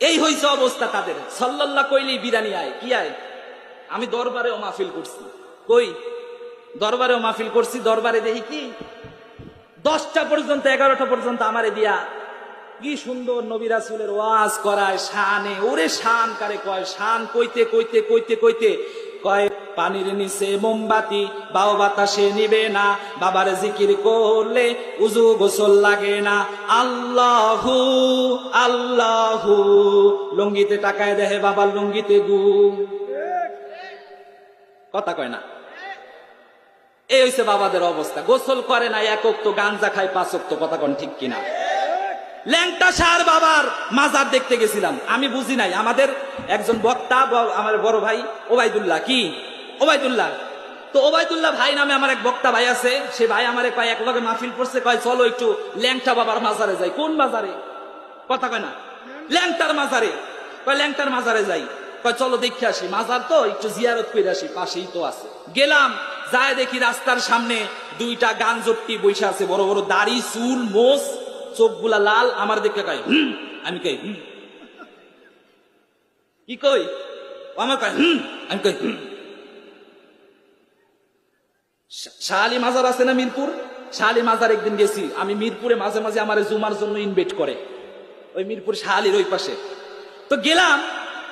এই হয়েছে অবস্থা তাদের। সাল্লাল্লাহ কইলেই বিরানি আয়। কি আয়? আমি দরবারেও মাহফিল করছি। কই? দরবারেও মাহফিল করছি, দরবারে দেখি কি? দশটা পর্যন্ত, এগারোটা পর্যন্ত আমারে দিয়া কি সুন্দর নবী রাসুলের ওয়াজ করায়, শানে, ওরে শান কারে কয়? শান কইতে কইতে কইতে কইতে, কয় পানির নিচে মোমবাতি, বাও বাতাসে নিবে না। বাবার জিকির করলে উজু গোসল লাগে না। আল্লাহু আল্লাহু। লুঙ্গিতে টাকায় দেহে বাবার লুঙ্গিতে গু। কথা কয় না? এই হইছে বাবাদের অবস্থা। গোসল করে না একক গাঞ্জা খায় পাঁচক কথা কন ঠিক কিনা? ল্যাংটা সার বাবার, মাজার দেখতে গেছিলাম। আমি বুঝি নাই, আমাদের একজন বক্তা আমার বড় ভাই, ওবায়দুল্লাহ, কি? ওবায়দুল্লাহ। তো ওবায়দুল্লাহ ভাই নামে আমার এক বক্তা ভাই আছে, সে ভাই আমারে কয়, এক লগে মাহফিল পড়ছে কয়, চলো একটু ল্যাংটা বাবার মাজারে যাই। কোন মাজারে? কথা কয় না। ল্যাংটার মাজারে। কয়, ল্যাংটার মাজারে যাই। কয়, চলো দেখে আসি। মাজার তো একটু জিয়ারত করে আসি, পাশেই তো আছে। গেলাম, যায় দেখি রাস্তার সামনে দুইটা গান জট্টি বৈশা আছে, বড় বড় দাড়ি, চুল, মোষ, চোখগুলা লাল। আমার দেখে কয়, হুম? আমি কই, হুম। কি কই? আমার কয়, হুম? আমি কই, হুম। শা- শাহালি মাজার আছে না মিরপুর? শাহালি মাজার একদিন গেছি। আমি মিরপুরে মাঝে মাঝে আমার জুমার জন্য ইনভাইট করে। ওই মিরপুর শাহালির ওই পাশে। তো গেলাম,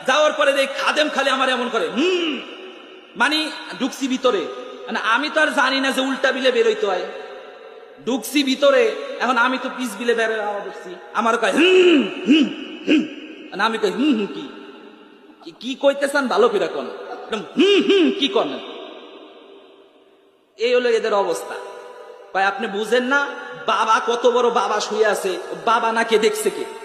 যাওয়ার পরে দেখ খাদেম খালি আমার এমন করে, হুম মানে ঢুকছি ভিতরে। মানে আমি তো আর জানি না যে উল্টা বিলে বেরোইতে হয়। ঢুকছি ভিতরে, এখন আমি তো পিস বিলে আওয়াজ উঠছি আমার কয়, হুম হুম হুম। মানে আমি কই, হুম হুম, কি? কি- কি কইতেছেন ভালো করে কোন। হুম হুম, কি কন? এই হলো এদের অবস্থা। ভাই, আপনি বুঝেন না, বাবা কত বড় বাবা শুয়ে আছে, বাবা নাকে দেখছে কে?